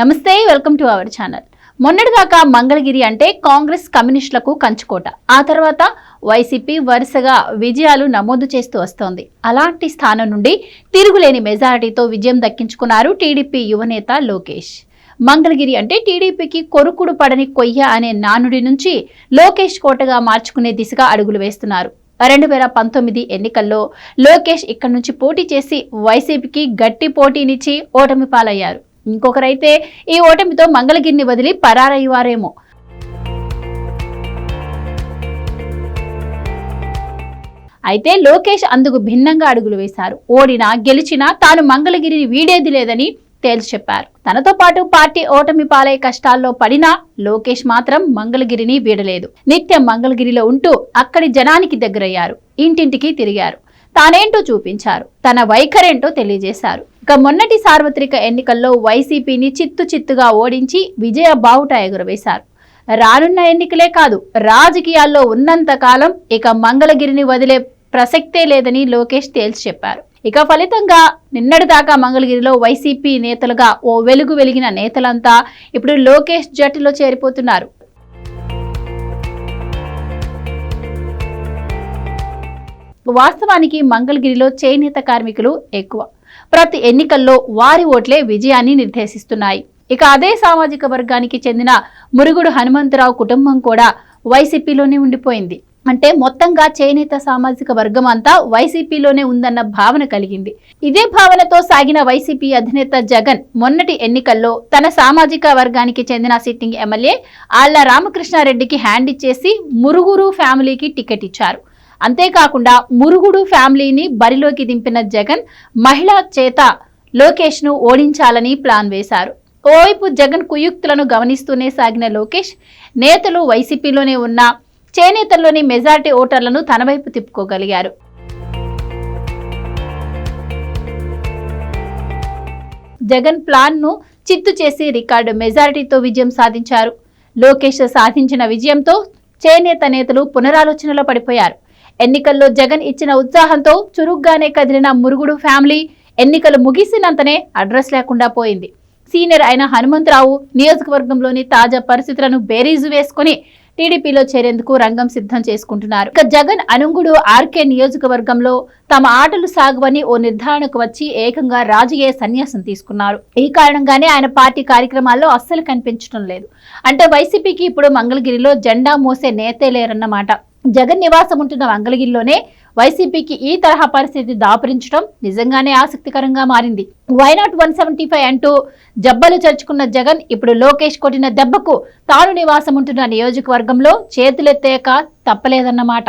నమస్తే welcome to our channel. మొన్నటిదాకా మంగళగిరి అంటే కాంగ్రెస్ కమ్యూనిస్టులకు కంచుకోట. ఆ తర్వాత వైసీపీ వరుసగా విజయాలు నమోదు చేస్తూ వస్తోంది. అలాంటి స్థానం నుండి తిరుగులేని మెజారిటీతో విజయం దక్కించుకున్నారు టీడీపీ యువనేత లోకేష్. మంగళగిరి అంటే టీడీపీకి కొరుకుడు పడని కొయ్య అనే నానుడి నుంచి లోకేష్ కోటగా మార్చుకునే దిశగా అడుగులు వేస్తున్నారు. రెండు వేల పంతొమ్మిది ఎన్నికల్లో లోకేష్ ఇక్కడి నుంచి పోటీ చేసి వైసీపీకి గట్టి పోటీనిచ్చి ఓటమి పాలయ్యారు. ఇంకొకరైతే ఈ ఓటమితో మంగళగిరిని వదిలి పరారయ్యారేమో అయితే లోకేష్ అందుకు భిన్నంగా అడుగులు వేశారు. ఓడినా గెలిచినా తాను మంగళగిరిని వీడేది లేదని తేల్చి చెప్పారు. తనతో పాటు పార్టీ ఓటమి పాలై కష్టాల్లో పడినా లోకేష్ మాత్రం మంగళగిరిని వీడలేదు. నిత్యం మంగళగిరిలో ఉంటూ అక్కడి జనానికి దగ్గరయ్యారు. ఇంటింటికి తిరిగారు. తానేంటో చూపించారు. తన వైఖరేంటో తెలియజేశారు. ఇక మొన్నటి సార్వత్రిక ఎన్నికల్లో వైసీపీని చిత్తు చిత్తుగా ఓడించి విజయ బావుట ఎగురవేశారు. రానున్న ఎన్నికలే కాదు రాజకీయాల్లో ఉన్నంత కాలం ఇక మంగళగిరిని వదిలే ప్రసక్తే లేదని లోకేష్ తేల్చి చెప్పారు. ఇక ఫలితంగా నిన్నటిదాకా మంగళగిరిలో వైసీపీ నేతలుగా ఓ వెలుగు వెలిగిన నేతలంతా ఇప్పుడు లోకేష్ జట్టులో చేరిపోతున్నారు. వాస్తవానికి మంగళగిరిలో చేనేత కార్మికులు ఎక్కువ. ప్రతి ఎన్నికల్లో వారి ఓట్లే విజయాన్ని నిర్దేశిస్తున్నాయి. ఇక అదే సామాజిక వర్గానికి చెందిన మురుగుడు హనుమంతరావు కుటుంబం కూడా వైసీపీలోనే ఉండిపోయింది. అంటే మొత్తంగా చేనేత సామాజిక వర్గం అంతా వైసీపీలోనే ఉందన్న భావన కలిగింది. ఇదే భావనతో సాగిన వైసీపీ అధినేత జగన్ మొన్నటి ఎన్నికల్లో తన సామాజిక వర్గానికి చెందిన సిట్టింగ్ ఎమ్మెల్యే ఆళ్ళ రామకృష్ణారెడ్డికి హ్యాండ్ ఇచ్చేసి మురుగురు ఫ్యామిలీకి టికెట్ ఇచ్చారు. అంతేకాకుండా మురుగుడు ఫ్యామిలీని బరిలోకి దింపిన జగన్ మహిళా చేత లోకేష్ను ఓడించాలని ప్లాన్ వేశారు. ఓవైపు జగన్ కుయుక్తులను గమనిస్తూనే సాగిన లోకేష్ నేతలు వైసీపీలోనే ఉన్న చేనేతల్లోని మెజార్టీ ఓటర్లను తన వైపు తిప్పుకోగలిగారు. జగన్ ప్లాన్ను చిత్తు చేసి రికార్డు మెజారిటీతో విజయం సాధించారు. లోకేష్ సాధించిన విజయంతో చేనేత నేతలు పునరాలోచనలో పడిపోయారు. ఎన్నికల్లో జగన్ ఇచ్చిన ఉత్సాహంతో చురుగ్గానే కదిలిన మురుగుడు ఫ్యామిలీ ఎన్నికలు ముగిసినంతనే అడ్రస్ లేకుండా పోయింది. సీనియర్ అయిన హనుమంతరావు నియోజకవర్గంలోని తాజా పరిస్థితులను బేరీజు వేసుకుని టీడీపీలో చేరేందుకు రంగం సిద్ధం చేసుకుంటున్నారు. ఇక జగన్ అనుంగుడు ఆర్కే నియోజకవర్గంలో తమ ఆటలు సాగువని ఓ నిర్ధారణకు వచ్చి ఏకంగా రాజకీయ సన్యాసం తీసుకున్నారు. ఈ కారణంగానే ఆయన పార్టీ కార్యక్రమాల్లో అస్సలు కనిపించడం లేదు. అంటే వైసీపీకి ఇప్పుడు మంగళగిరిలో జెండా మోసే నేతే లేరన్నమాట. జగన్ నివాసం ఉంటున్న మంగళగిరిలోనే వైసీపీకి ఈ తరహా పరిస్థితి దాపురించడం నిజంగానే ఆసక్తికరంగా మారింది. వైనాట్ వన్ సెవెంటీ ఫైవ్ అంటూ జబ్బలు చర్చుకున్న జగన్ ఇప్పుడు లోకేష్ కొట్టిన దెబ్బకు తాను నివాసం ఉంటున్న నియోజకవర్గంలో చేతులెత్తేక తప్పలేదన్నమాట.